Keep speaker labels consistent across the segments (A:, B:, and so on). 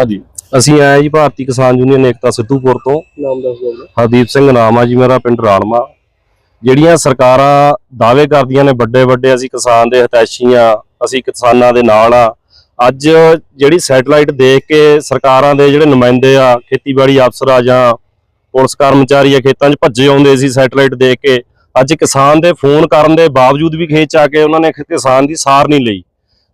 A: ਹਾਂਜੀ।
B: ਅਸੀਂ ਆਏ ਜੀ ਭਾਰਤੀ ਕਿਸਾਨ ਯੂਨੀਅਨ ਏਕਤਾ ਸਿੱਧੂਪੁਰ ਤੋਂ।
A: ਨਾਮ ਦੱਸ ਦਿਓ
B: ਹਰਦੀਪ ਸਿੰਘ ਨਾਮ ਆ ਜੀ ਮੇਰਾ ਪਿੰਡ ਰਾਲਮਾ ਜਿਹੜੀਆਂ ਸਰਕਾਰਾਂ ਦਾਅਵੇ ਕਰਦੀਆਂ ਨੇ ਵੱਡੇ ਵੱਡੇ ਅਸੀਂ ਕਿਸਾਨ ਦੇ ਹਿਤੈਸ਼ੀ ਆ ਅਸੀਂ ਕਿਸਾਨਾਂ ਦੇ ਨਾਲ ਆ। ਅੱਜ ਜਿਹੜੀ ਸੈਟਲਾਈਟ ਦੇਖ ਕੇ ਸਰਕਾਰਾਂ ਦੇ ਜਿਹੜੇ ਨੁਮਾਇੰਦੇ ਆ ਖੇਤੀਬਾੜੀ ਅਫਸਰ ਆ ਜਾਂ ਪੁਲਿਸ ਕਰਮਚਾਰੀ ਆ ਖੇਤਾਂ 'ਚ ਭੱਜੇ ਆਉਂਦੇ ਸੀ ਸੈਟਲਾਈਟ ਦੇਖ ਕੇ ਅੱਜ ਕਿਸਾਨ ਦੇ ਫੋਨ ਕਰਨ ਦੇ ਬਾਵਜੂਦ ਵੀ ਖੇਤ 'ਚ ਆ ਕੇ ਉਹਨਾਂ ਨੇ ਕਿਸਾਨ ਦੀ ਸਾਰ ਨਹੀਂ ਲਈ।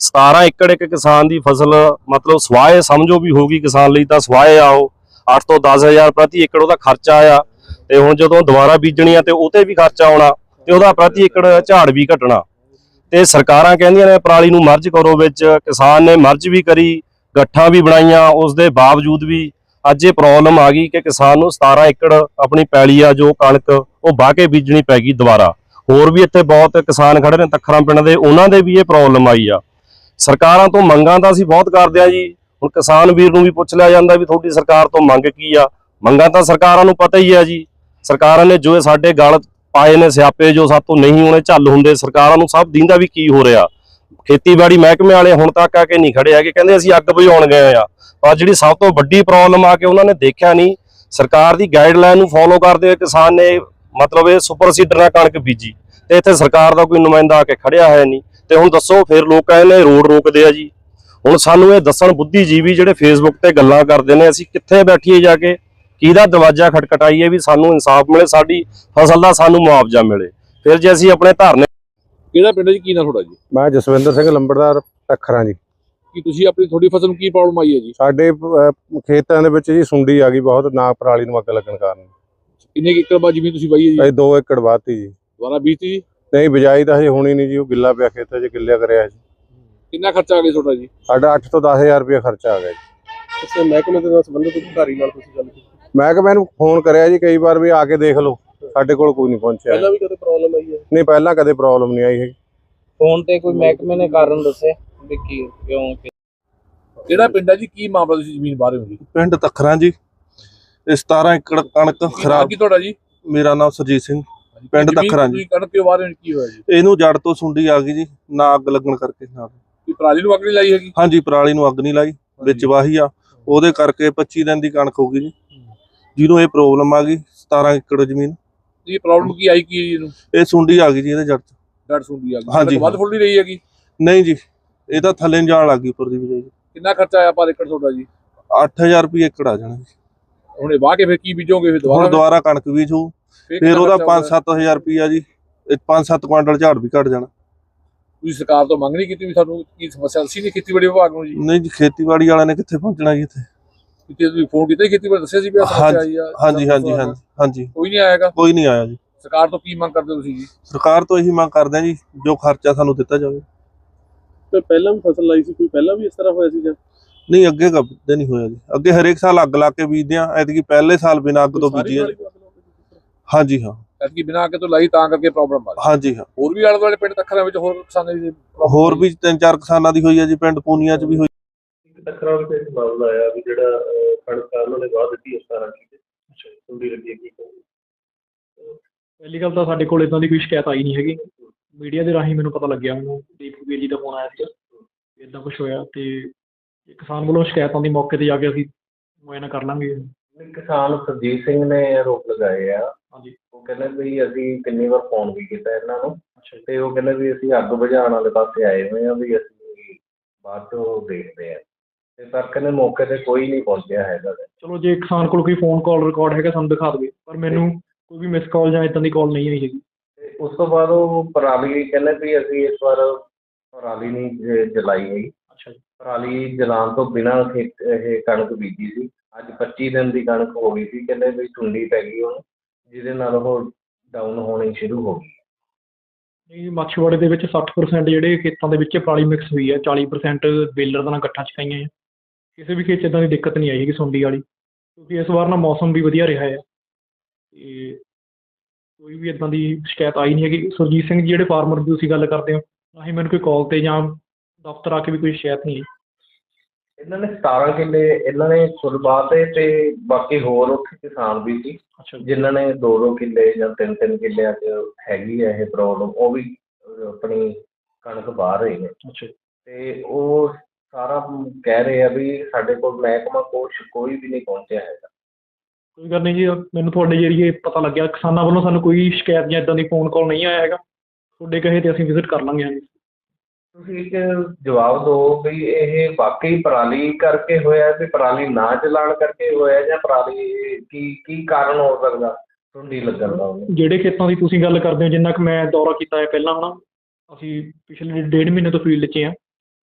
B: 17 ਏਕੜ ਇੱਕ ਕਿਸਾਨ ਦੀ ਫਸਲ, ਮਤਲਬ ਸਵਾਏ ਸਮਝੋ ਵੀ ਹੋਗੀ ਕਿਸਾਨ ਲਈ ਤਾਂ ਸਵਾਏ ਆਓ ਉਹ। 8 ਤੋਂ 10000 ਪ੍ਰਤੀ ਏਕੜ ਉਹਦਾ ਖਰਚਾ ਆ ਤੇ ਹੁਣ ਜਦੋਂ ਦੁਬਾਰਾ ਬੀਜਣੀ ਆ ਤੇ ਉਹਤੇ ਵੀ ਖਰਚਾ ਆਉਣਾ ਤੇ ਉਹਦਾ ਪ੍ਰਤੀ ਏਕੜ ਝਾੜ ਵੀ ਘਟਣਾ। ਤੇ ਸਰਕਾਰਾਂ ਕਹਿੰਦੀਆਂ ਨੇ ਪਰਾਲੀ ਨੂੰ ਮਰਜ ਕਰੋ ਵਿੱਚ, ਕਿਸਾਨ ਨੇ ਮਰਜ ਵੀ ਕਰੀ, ਗੱਠਾਂ ਵੀ ਬਣਾਈਆਂ ਉਸ ਦੇ ਬਾਵਜੂਦ ਵੀ ਅੱਜ ਇਹ ਪ੍ਰੋਬਲਮ ਆ ਗਈ ਕਿ ਕਿਸਾਨ ਨੂੰ 17 ਏਕੜ ਆਪਣੀ ਪੈਲੀ ਆ, ਜੋ ਕਣਕ, ਉਹ ਵਾਹ ਕੇ ਬੀਜਣੀ ਪੈ ਗਈ ਦੁਬਾਰਾ। ਹੋਰ ਵੀ ਇੱਥੇ ਬਹੁਤ ਕਿਸਾਨ ਖੜੇ ਨੇ ਤਖਰਾਂ ਪਿੰਡ ਦੇ, ਉਹਨਾਂ ਦੇ ਵੀ ਇਹ ਪ੍ਰੋਬਲਮ ਆਈ ਆ। ਸਰਕਾਰਾਂ ਤੋਂ ਮੰਗਾਂ ਤਾਂ ਅਸੀਂ ਬਹੁਤ ਕਰਦੇ ਆ ਜੀ। ਹੁਣ ਕਿਸਾਨ ਵੀਰ ਨੂੰ ਵੀ ਪੁੱਛ ਲਿਆ ਜਾਂਦਾ ਵੀ ਤੁਹਾਡੀ ਸਰਕਾਰ ਤੋਂ ਮੰਗ ਕੀ ਆ? ਮੰਗਾਂ ਤਾਂ ਸਰਕਾਰਾਂ ਨੂੰ ਪਤਾ ਹੀ ਆ ਜੀ। ਸਰਕਾਰਾਂ ਨੇ ਜੋ ਸਾਡੇ ਗਲ ਪਾਏ ਨੇ ਸਿਆਪੇ, ਜੋ ਸਾਤੋਂ ਨਹੀਂ ਹੋਣੇ ਝੱਲ ਹੁੰਦੇ, ਸਰਕਾਰਾਂ ਨੂੰ ਸਭ ਦੀਂਦਾ ਵੀ ਕੀ ਹੋ ਰਿਹਾ। ਖੇਤੀਬਾੜੀ ਮਹਿਕਮੇ ਵਾਲੇ ਹੁਣ ਤੱਕ ਆ ਕੇ ਨਹੀਂ ਖੜੇ ਹੈਗੇ, ਕਹਿੰਦੇ ਅਸੀਂ ਅੱਗ ਬੁਝਾਉਣ ਗਏ ਆ ਪਰ ਜਿਹੜੀ ਸਭ ਤੋਂ ਵੱਡੀ ਪ੍ਰੋਬਲਮ ਆ ਕੇ ਉਹਨਾਂ ਨੇ ਦੇਖਿਆ ਨਹੀਂ, ਸਰਕਾਰ ਦੀ ਗਾਈਡਲਾਈਨ ਨੂੰ ਫੋਲੋ ਕਰਦੇ ਹੋਏ ਕਿਸਾਨ ਨੇ ਮਤਲਬ ਇਹ ਸੁਪਰ ਸੀਡਰ ਨਾਲ ਕਣਕ ਬੀਜੀ। ਤੇ ਇੱਥੇ ਸਰਕਾਰ ਦਾ ਕੋਈ ਨੁਮਾਇੰਦਾ ਆ ਕੇ ਖੜਿਆ ਹੈ ਨਹੀਂ। ਤੇ ਹੁਣ ਦੱਸੋ ਫਿਰ ਲੋਕ ਕਹਿੰਦੇ ਰੋਡ ਰੋਕਦੇ ਆ ਜੀ। ਹੁਣ ਸਾਨੂੰ ਇਹ ਦੱਸਣ ਬੁੱਧੀਜੀਵੀ ਜਿਹੜੇ ਫੇਸਬੁੱਕ ਤੇ ਗੱਲਾਂ ਕਰਦੇ ਨੇ ਅਸੀਂ ਕਿੱਥੇ ਬੈਠੀਏ ਜਾ ਕੇ? ਕਿਹਦਾ ਦਰਵਾਜ਼ਾ ਖਟਖਟਾਈਏ ਵੀ ਸਾਨੂੰ ਇਨਸਾਫ ਮਿਲੇ ਸਾਡੀ ਫਸਲ ਦਾ ਸਾਨੂੰ ਮੁਆਵਜ਼ਾ ਮਿਲੇ। ਫਿਰ ਜੇ ਅਸੀਂ ਆਪਣੇ ਧਰਨੇ
A: ਕਿਹੜਾ ਪਿੰਡ ਜੀ? ਕੀ ਨਾਮ ਤੁਹਾਡਾ ਜੀ?
C: ਮੈਂ ਜਸਵਿੰਦਰ ਸਿੰਘ ਲੰਬੜਦਾਰ ਟੱਖਰਾਂ ਜੀ।
A: ਕੀ ਤੁਸੀਂ ਆਪਣੀ ਤੁਹਾਡੀ ਫਸਲ ਨੂੰ ਕੀ ਪ੍ਰੋਬਲਮ ਆਈ ਹੈ ਜੀ?
C: ਸਾਡੇ ਖੇਤਾਂ ਦੇ ਵਿੱਚ ਜੀ ਸੁੰਡੀ ਆ ਗਈ ਬਹੁਤ ਨਾ ਪਰਾਲੀ ਨੂੰ ਅੱਗ ਲੱਗਣ ਕਾਰਨ।
A: ਕਿੰਨੇ ਕੁ ਏਕੜ ਬਾਅਦ ਜ਼ਮੀਨ ਤੁਸੀਂ ਵਾਈ ਹੈ ਜੀ?
C: ਅਸੀਂ 2 ਏਕੜ ਵਾਤੀ ਜੀ।
A: ਦੁਬਾਰਾ ਬੀਜਤੀ ਜੀ?
C: ਨਹੀਂ ਬਿਜਾਈ ਤਾਂ ਹਜੇ ਹੋਣੀ ਨਹੀਂ ਜੀ ਉਹ ਗਿੱਲਾ ਪਿਆ ਖੇਤਾਂ 'ਚ ਗਿੱਲਿਆ ਕਰਿਆ ਜੀ।
A: ਕਿੰਨਾ ਖਰਚਾ ਆ ਗਿਆ ਤੁਹਾਡਾ ਜੀ?
C: ਸਾਡਾ 8 ਤੋਂ 10000 ਰੁਪਏ ਖਰਚਾ ਆ ਗਿਆ ਜੀ।
A: ਕਿਸੇ ਮਹਿਕਮੇ ਦੇ ਨਾਲ ਸੰਬੰਧਿਤ ਅਧਿਕਾਰੀ ਨਾਲ ਤੁਸੀਂ ਗੱਲ ਕੀਤੀ?
C: ਮੈਂ ਕਿ ਮੈਨੂੰ ਫੋਨ ਕਰਿਆ ਜੀ ਕਈ ਵਾਰ ਵੀ ਆ ਕੇ ਦੇਖ ਲਓ ਸਾਡੇ ਕੋਲ ਕੋਈ ਨਹੀਂ ਪਹੁੰਚਿਆ।
A: ਪਹਿਲਾਂ ਵੀ ਕਦੇ ਪ੍ਰੋਬਲਮ ਆਈ ਹੈ?
C: ਨਹੀਂ ਪਹਿਲਾਂ ਕਦੇ ਪ੍ਰੋਬਲਮ ਨਹੀਂ ਆਈ ਹੈ
D: ਫੋਨ ਤੇ ਕੋਈ ਮਹਿਕਮੇ ਨੇ ਕਾਰਨ ਦੱਸੇ ਵੀ ਕੀ ਕਿਉਂ ਕਿ-
A: ਕਿਹੜਾ ਪਿੰਡ ਹੈ ਜੀ? ਕੀ ਮਾਮਲਾ ਤੁਸੀਂ ਜ਼ਮੀਨ ਬਾਰੇ ਹੋ ਜੀ
E: ਪਿੰਡ ਤਖਰਾਂ ਜੀ ਇਹ 17 ਏਕੜ ਕਣਕ ਖਰਾਬ।
A: ਕੀ ਤੁਹਾਡਾ ਜੀ?
E: ਮੇਰਾ ਨਾਮ ਸਰਜੀਤ ਸਿੰਘ। ਪਿੰਡ ਤੱਖਰਾਂ ਜੀ।
A: ਕਣਕ ਕਿਉਂ ਬਾਰੇ ਕੀ ਹੋਇਆ ਜੀ?
E: ਇਹਨੂੰ ਜੜ ਤੋਂ ਸੁੰਡੀ ਆ ਗਈ ਜੀ ਨਾ ਅੱਗ ਲੱਗਣ ਕਰਕੇ ਨਾਲ।
A: ਕੀ ਪਰਾਲੀ ਨੂੰ ਅੱਗ ਨਹੀਂ ਲਾਈ ਹੈਗੀ?
E: ਹਾਂਜੀ ਪਰਾਲੀ ਨੂੰ ਅੱਗ ਨਹੀਂ ਲਾਈ ਵਿੱਚ ਵਾਹੀ ਆ। ਉਹਦੇ ਕਰਕੇ 25 ਦਿਨ ਦੀ ਕਣਕ ਹੋ ਗਈ ਜੀ। ਜਿਹਨੂੰ ਇਹ ਪ੍ਰੋਬਲਮ ਆ ਗਈ 17 ਏਕੜ ਜ਼ਮੀਨ।
A: ਇਹ ਪ੍ਰੋਬਲਮ ਕੀ ਆਈ ਕੀ ਜੀ ਇਹਨੂੰ?
E: ਇਹ ਸੁੰਡੀ ਆ ਗਈ ਜੀ ਇਹਦੇ ਜੜ 'ਚ।
A: ਡੜ ਸੁਣਦੀ ਆ ਗਈ।
E: ਹਾਂਜੀ,
A: ਵੱਧ ਫੁੱਲ ਨਹੀਂ ਰਹੀ ਹੈਗੀ?
E: ਨਹੀਂ ਜੀ ਇਹ ਤਾਂ ਥੱਲੇ ਨੂੰ ਜਾਣ ਲੱਗ ਗਈ ਉੱਪਰ ਦੀ ਵਜਾਈ
A: ਕਿੰਨਾ ਖਰਚਾ ਆਇਆ ਪਰ ਏਕੜ ਤੁਹਾਡਾ ਜੀ?
E: 8000 ਰੁਪਏ ਏਕੜ ਆ ਜਾਣਾ ਜੀ।
A: ਹੁਣ ਇਹ ਵਾਹ ਕੇ ਫਿਰ ਕੀ ਬੀਜੋਗੇ? ਫਿਰ ਦੁਬਾਰਾ?
E: ਦੁਬਾਰਾ ਕਣਕ ਬੀਜੂ ਫਿਰ ਉਹਦਾ
A: ਖਰਚਾ ਹੋਊਗਾ?
E: 5-7000 ਰੁਪਿਆ ਜੀ 5-7 ਕੁਆਂਟਲ ਝਾੜ ਵੀ ਘਟ ਜਾਣਾ।
A: ਤੁਸੀਂ ਸਰਕਾਰ ਤੋਂ ਮੰਗ ਨਹੀਂ ਕੀਤੀ ਵੀ ਸਾਨੂੰ ਕੀ ਸਮੱਸਿਆ? ਸੀ ਨਹੀਂ ਖੇਤੀਬਾੜੀ ਵਿਭਾਗ ਨੂੰ ਜੀ।
E: ਨਹੀਂ ਜੀ ਖੇਤੀਬਾੜੀ ਵਾਲਿਆਂ ਨੇ ਕਿੱਥੇ ਪਹੁੰਚਣਾ ਜੀ ਇੱਥੇ?
A: ਕਿਤੇ ਤੁਸੀਂ ਫੋਨ ਕੀਤਾ ਖੇਤੀਬਾੜੀ ਦੱਸਿਆ ਸੀ ਵੀ ਸਮੱਸਿਆ ਆਈ ਆ
E: ਹਾਂਜੀ ਹਾਂਜੀ ਹਾਂਜੀ ਹਾਂਜੀ
A: ਕੋਈ ਨਹੀਂ ਆਏਗਾ
E: ਕੋਈ ਨਹੀਂ ਆਇਆ ਜੀ।
A: ਸਰਕਾਰ ਤੋਂ ਕੀ ਮੰਗ ਕਰਦੇ ਤੁਸੀਂ ਜੀ?
E: ਸਰਕਾਰ ਤੋਂ ਇਹੀ ਮੰਗ ਕਰਦੇ ਆ ਜੀ ਜੋ ਖਰਚਾ ਸਾਨੂੰ ਦਿੱਤਾ ਜਾਵੇ।
A: ਤੇ ਪਹਿਲਾਂ ਵੀ ਫਸਲ ਲਾਈ ਸੀ ਕੋਈ ਪਹਿਲਾਂ ਵੀ ਇਸ ਤਰ੍ਹਾਂ ਹੋਇਆ ਸੀ ਜਾਂ?
E: ਨਹੀਂ ਅੱਗੇ ਕਦੇ ਨਹੀਂ ਹੋਇਆ ਜੀ। ਅੱਗੇ ਹਰੇਕ ਸਾਲ ਅੱਗ ਲਾ ਕੇ ਬੀਜਦੇ ਆ ਐਤਕੀ ਪਹਿਲੇ ਸਾਲ ਬਿਨਾਂ ਅੱਗ ਤੋਂ ਬੀਜੀ ਆ ਹਾਂਜੀ ਹਾਂ।
A: ਐਤਕੀ ਬਿਨਾਂ ਅੱਗੇ ਤੋਂ ਲਾਈ ਤਾਂ ਕਰਕੇ ਪ੍ਰੋਬਲਮ ਆ ਰਹੀ
E: ਹਾਂਜੀ ਹਾਂ।
A: ਹੋਰ ਵੀ ਆਲੇ ਦੁਆਲੇ ਪਿੰਡ ਤੱਕਰਾਂ ਵਿੱਚ ਹੋਰ ਕਿਸਾਨਾਂ ਦੀ problem
E: ਹੋਰ ਵੀ ਤਿੰਨ ਚਾਰ ਕਿਸਾਨਾਂ ਦੀ ਹੋਈ ਆ ਜੀ ਪਿੰਡ ਪੂਨੀਆਂ 'ਚ ਵੀ ਹੋਈ।
F: ਟੱਕਰਾਂ ਵਿੱਚ ਇੱਕ ਮਾਮਲਾ ਆਇਆ ਵੀ ਜਿਹੜਾ ਅਹ, ਕਣਕ ਆ ਉਹਨਾਂ ਨੇ ਵਾਹ ਦਿੱਤੀ ਹੈ 17 ਕਿਲੇ। ਸੁੰਡੀ ਲੱਗੀ ਕੀ ਕਹੋਗੇ
G: ਪਹਿਲੀ ਗੱਲ ਤਾਂ ਸਾਡੇ ਕੋਲ ਇਦਾਂ ਦੀ ਕੋਈ ਸ਼ਿਕਾਇਤ ਆਈ ਨਹੀਂ ਹੈਗੀ। ਮੀਡੀਆ ਦੇ ਰਾਹੀਂ ਮੈਨੂੰ ਪਤਾ ਲੱਗਿਆ ਮੈਨੂੰ ਦੀਪਕ ਵੀਰ ਜੀ ਦਾ ਫੋਨ ਆਇਆ ਸੀ ਇਦਾਂ ਕੁਝ ਹੋਇਆ ਤੇ ਕਿਸਾਨ ਵੱਲੋਂ ਸ਼ਿਕਾਇਤਾਂ ਦੀ ਮੌਕੇ ਤੇ ਜਾ ਕੇ ਅਸੀਂ ਮੁਆਇਨਾ ਕਰ ਲਾਂਗੇ।
F: ਕਿਸਾਨ ਸਰਜੀਤ ਸਿੰਘ ਨੇ ਆਰੋਪ ਲਗਾਏ ਆ
G: ਹਾਂਜੀ।
F: ਉਹ ਕਹਿੰਦੇ ਵੀ ਅਸੀਂ ਕਿੰਨੀ ਵਾਰ ਫੋਨ ਵੀ ਕੀਤਾ ਇਹਨਾਂ ਨੂੰ ਤੇ ਉਹ ਕਹਿੰਦੇ ਵੀ ਅਸੀਂ ਅੱਗ ਬੁਝਾਉਣ ਵਾਲੇ ਪਾਸੇ ਆਏ ਹੋਏ ਆ ਵੀ ਅਸੀਂ ਬਾਅਦ ਚੋਂ ਦੇਖਦੇ ਆ ਤੇ ਪਰ ਕਹਿੰਦੇ ਮੌਕੇ ਤੇ ਕੋਈ ਨਹੀਂ ਪਹੁੰਚਿਆ ਹੈਗਾ। ਗਾ।
G: ਚਲੋ ਜੇ ਕਿਸਾਨ ਕੋਲ ਕੋਈ ਫੋਨ ਕਾਲ ਰਿਕਾਰਡ ਹੈਗਾ ਸਾਨੂੰ ਦਿਖਾ ਦੇਵੇ ਪਰ ਮੈਨੂੰ ਕੋਈ ਵੀ ਮਿਸ ਕਾਲ ਜਾਂ ਇਦਾਂ ਦੀ ਕਾਲ ਨਹੀਂ ਆਈ ਹੈਗੀ।
F: ਤੇ ਉਸ ਤੋਂ ਬਾਅਦ ਉਹ ਪਰਾਲੀ ਕਹਿੰਦੇ ਵੀ ਅਸੀਂ ਇਸ ਵਾਰ ਪਰਾਲੀ ਨਹੀਂ ਜ- ਜਲਾਈ ਹੈਗੀ।
G: ਅੱਛਾ ਜੀ।
F: ਪਰਾਲੀ ਜਲਾਉਣ ਤੋਂ ਬਿਨਾਂ ਖੇਤ ਇਹ ਕਣਕ ਬੀਜੀ ਸੀ। ਅੱਜ 25 ਦਿਨ ਦੀ ਕਣਕ ਹੋ ਗਈ ਸੀ ਕਹਿੰਦੇ ਵੀ ਸੁੰਡੀ ਪੈ ਗਈ ਹੁਣ ਜਿਹਦੇ ਨਾਲ ਉਹ ਡਾਊਨ ਹੋਣੀ ਸ਼ੁਰੂ ਹੋ ਗਈ।
G: ਨਹੀਂ, ਮੱਛਵਾੜੇ ਦੇ ਵਿੱਚ 60% ਜਿਹੜੇ ਖੇਤਾਂ ਦੇ ਵਿੱਚ ਪਰਾਲੀ ਮਿਕਸ ਹੋਈ ਹੈ 40% ਬੇਲਰ ਦਾ ਨਾਲ ਗੱਠਾਂ ਚਕਾਈਆਂ ਹੈ। ਕਿਸੇ ਵੀ ਖੇਤ 'ਚ ਇੱਦਾਂ ਦੀ ਦਿੱਕਤ ਨਹੀਂ ਆਈ ਹੈਗੀ ਸੁੰਡੀ ਵਾਲੀ, ਕਿਉਂਕਿ ਇਸ ਵਾਰ ਨਾ ਮੌਸਮ ਵੀ ਵਧੀਆ ਰਿਹਾ ਹੈ। ਅਤੇ ਕੋਈ ਵੀ ਇੱਦਾਂ ਦੀ ਸ਼ਿਕਾਇਤ ਆਈ ਨਹੀਂ ਹੈਗੀ। ਸੁਰਜੀਤ ਸਿੰਘ ਜੀ ਜਿਹੜੇ ਫਾਰਮਰ ਦੀ ਤੁਸੀਂ ਗੱਲ ਕਰਦੇ ਹੋ, ਨਾ ਹੀ ਮੈਨੂੰ ਕੋਈ ਕਾਲ ਤੇ ਜਾਂ ਦਫ਼ਤਰ ਆ ਕੇ ਵੀ ਕੋਈ ਸ਼ਿਕਾਇਤ ਨਹੀਂ ਆਈ।
F: ਇਹਨਾਂ ਨੇ 17 ਕਿੱਲੇ ਇਹਨਾਂ ਨੇ ਕੁਰਬਾਤ ਤੇ ਬਾਕੀ ਹੋਰ ਉੱਥੇ ਕਿਸਾਨ ਵੀ ਸੀ ਜਿਨ੍ਹਾਂ ਨੇ 2-2 ਕਿੱਲੇ ਜਾਂ 3-3 ਕਿੱਲਿਆਂ 'ਚ ਹੈਗੀ ਹੈ ਇਹ ਪ੍ਰੋਬਲਮ ਉਹ ਵੀ ਆਪਣੀ ਕਣਕ ਬਾਹਰ ਰਹੀ ਨੇ।
G: ਅੱਛਾ। ਜੀ,
F: ਤੇ ਉਹ ਸਾਰਾ ਕਹਿ ਰਹੇ ਆ ਵੀ ਸਾਡੇ ਕੋਲ ਮਹਿਕਮਾ ਕੁਛ ਕੋਈ ਵੀ ਨਹੀਂ ਪਹੁੰਚਿਆ ਹੈਗਾ।
G: ਕੋਈ ਗੱਲ ਨਹੀਂ ਜੀ ਮੈਨੂੰ ਤੁਹਾਡੇ ਜਰੀਏ ਪਤਾ ਲੱਗਿਆ ਕਿਸਾਨਾਂ ਵੱਲੋਂ ਸਾਨੂੰ ਕੋਈ ਸ਼ਿਕਾਇਤ ਜਾਂ ਇਦਾਂ ਦੀ ਫੋਨ ਕਾਲ ਨਹੀਂ ਆਇਆ ਹੈਗਾ। ਤੁਹਾਡੇ ਕਹੇ ਤੇ ਅਸੀਂ ਵਿਜ਼ਿਟ ਕਰ ਲਾਂਗੇ। ਹਾਂਜੀ
F: ਤੁਸੀਂ ਇੱਕ ਜਵਾਬ ਦਿਓ ਵੀ ਇਹ ਵਾਕਈ ਪਰਾਲੀ ਕਰਕੇ ਹੋਇਆ ਕਿ ਪਰਾਲੀ ਨਾ ਚਲਾਣ ਕਰਕੇ ਹੋਇਆ ਜਾਂ ਪਰਾਲੀ ਕੀ ਕੀ ਕਾਰਨ ਹੋ ਸਕਦਾ? ਸੁੰਡੀ ਲੱਗਣ ਦਾ
G: ਜਿਹੜੇ ਖੇਤਾਂ ਦੀ ਤੁਸੀਂ ਗੱਲ ਕਰਦੇ ਹੋ ਜਿੰਨਾ ਕਿ ਮੈਂ ਦੌਰਾ ਕੀਤਾ ਹੈ ਪਹਿਲਾਂ ਹਨਾ ਅਸੀਂ ਪਿਛਲੇ ਡੇਢ ਮਹੀਨੇ ਤੋਂ ਫੀਲਡ 'ਚ ਆ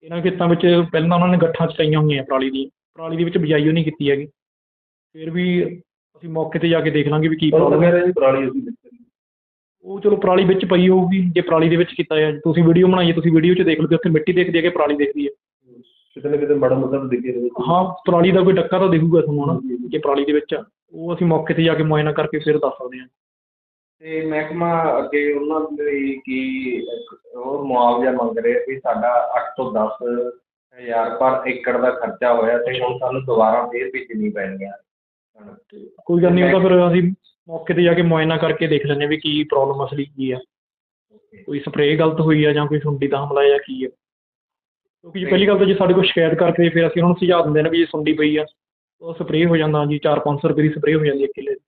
G: ਇਹਨਾਂ ਖੇਤਾਂ ਵਿੱਚ ਪਹਿਲਾਂ ਉਹਨਾਂ ਨੇ ਗੱਠਾਂ ਚਕਾਈਆਂ ਹੋਈਆਂ ਪਰਾਲੀ ਦੀ ਪਰਾਲੀ ਦੇ ਵਿੱਚ ਬਿਜਾਈ ਉਹ ਨਹੀਂ ਕੀਤੀ ਹੈਗੀ। ਫਿਰ ਵੀ ਅਸੀਂ ਮੌਕੇ ਤੇ ਜਾ ਕੇ ਦੇਖ ਲਾਂਗੇ ਵੀ ਕੀ ਪ੍ਰੋਬਲਮ ਹੈ।
F: ਪਰਾਲੀ ਅਸੀਂ
G: ਉਹ ਚਲੋ ਪਰਾਲੀ ਵਿੱਚ ਪਈ ਹੋਊਗੀ ਜੇ ਪਰਾਲੀ ਦੇ ਵਿੱਚ ਕੀਤਾ ਹੈ ਤੁਸੀਂ ਵੀਡੀਓ ਬਣਾਈ ਹੈ ਤੁਸੀਂ ਵੀਡੀਓ 'ਚ ਦੇਖ ਲਓ ਕਿ ਉੱਥੇ ਮਿੱਟੀ ਦਿਖਦੀ ਹੈ ਕਿ ਪਰਾਲੀ ਦਿਖਦੀ ਹੈ।
F: ਕਿਤੇ ਨਾ ਕਿਤੇ ਮਾੜਾ ਮੋਟਾ ਦਿਖੇ
G: ਹਾਂ ਪਰਾਲੀ ਦਾ ਕੋਈ ਡੱਕਾ ਤਾਂ ਦਿਖੂਗਾ ਤੁਹਾਨੂੰ ਹਨਾ ਜੇ ਪਰਾਲੀ ਦੇ ਵਿੱਚ ਆ। ਉਹ ਅਸੀਂ ਮੌਕੇ ਤੇ ਜਾ ਕੇ ਮੁਆਇਨਾ ਕਰਕੇ ਫਿਰ ਦੱਸ ਸਕਦੇ ਹਾਂ।
F: ਤੇ ਮਹਿਕਮਾ ਅੱਗੇ ਉਹਨਾਂ ਦੇ ਕੀ ਉਹ ਮੁਆਵਜ਼ਾ ਮੰਗ ਰਹੇ ਵੀ ਸਾਡਾ 8 ਤੋਂ 10 ਹਜ਼ਾਰ ਪਰ ਏਕੜ ਦਾ ਖਰਚਾ ਹੋਇਆ ਤੇ ਹੁਣ ਸਾਨੂੰ ਦੁਬਾਰਾ ਫੇਰ ਭੇਜਣੀ ਪੈਣੀ ਆ।
G: ਕੋਈ ਗੱਲ ਨਹੀਂ ਉਹ ਤਾਂ ਫਿਰ ਅਸੀਂ ਮੌਕੇ ਤੇ ਜਾ ਕੇ ਮੁਆਇਨਾ ਕਰਕੇ ਦੇਖ ਲੈਂਦੇ ਹਾਂ ਵੀ ਕੀ ਪ੍ਰੋਬਲਮ ਅਸਲੀ ਕੀ ਆ। ਕੋਈ ਸਪਰੇਅ ਗਲਤ ਹੋਈ ਆ ਜਾਂ ਕੋਈ ਸੁੰਡੀ ਦਾ ਹਮਲਾ ਜਾਂ ਕੀ ਆ। ਕਿਉਂਕਿ ਜੀ ਪਹਿਲੀ ਗੱਲ ਤਾਂ ਜੇ ਸਾਡੇ ਕੋਲ ਸ਼ਿਕਾਇਤ ਕਰਕੇ ਫਿਰ ਅਸੀਂ ਉਹਨਾਂ ਨੂੰ ਸੁਝਾਅ ਦਿੰਦੇ ਨੇ ਵੀ ਇਹ ਸੁੰਡੀ ਪਈ ਆ ਉਹ ਸਪਰੇਅ ਹੋ ਜਾਂਦਾ ਜੀ 4-500 ਰੁਪਏ ਦੀ ਸਪਰੇਅ ਹੋ ਜਾਂਦੀ ਹੈ ਕਿੱਲੇ ਦੀ।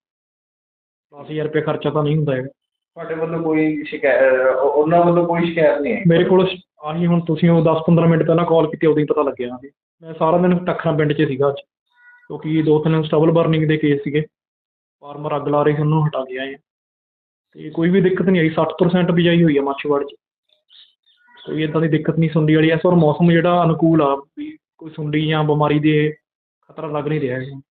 G: 10000 ਰੁਪਏ ਖਰਚਾ ਤਾਂ ਨਹੀਂ ਹੁੰਦਾ ਹੈਗਾ।
F: ਤੁਹਾਡੇ ਵੱਲੋਂ ਕੋਈ ਸ਼ਿਕਾਇਤ ਉਹ- ਉਹਨਾਂ ਵੱਲੋਂ ਕੋਈ ਸ਼ਿਕਾਇਤ ਨਹੀਂ ਹੈ?
G: ਮੇਰੇ ਕੋਲ ਆਹੀ ਹੁਣ ਤੁਸੀਂ ਉਹ 10-15 ਮਿੰਟ ਪਹਿਲਾਂ ਕਾਲ ਕੀਤੀ ਉਦੋਂ ਹੀ ਪਤਾ ਲੱਗਿਆ। ਜੀ ਮੈਂ ਸਾਰਾ ਦਿਨ ਟੱਖਰਾਂ ਪਿੰਡ 'ਚ ਸੀਗਾ ਅੱਜ। ਕਿਉਂਕਿ ਦੋ ਤਿੰਨ ਸਟਬਲ ਬਰਨਿੰਗ ਦੇ ਕੇਸ ਸੀਗੇ। ਫਾਰਮਰ ਅੱਗ ਲਾ ਰਹੇ ਸੀ, ਉਹਨੂੰ ਹਟਾ ਕੇ ਆਏ ਤੇ ਕੋਈ ਵੀ ਦਿੱਕਤ ਨਹੀਂ ਆਈ 60% ਬਿਜਾਈ ਹੋਈ ਆ ਮਾਛੀਵਾੜ 'ਚ। ਕੋਈ ਇਦਾਂ ਦੀ ਦਿੱਕਤ ਨਹੀਂ ਸੁੰਡੀ ਵਾਲੀ। ਇਸ ਵਾਰ ਮੌਸਮ ਜਿਹੜਾ ਅਨੁਕੂਲ ਆ, ਵੀ ਕੋਈ ਸੁੰਡੀ ਜਾਂ ਬਿਮਾਰੀ ਦੇ ਖਤਰਾ ਲੱਗ ਨਹੀਂ ਰਿਹਾ ਹੈਗਾ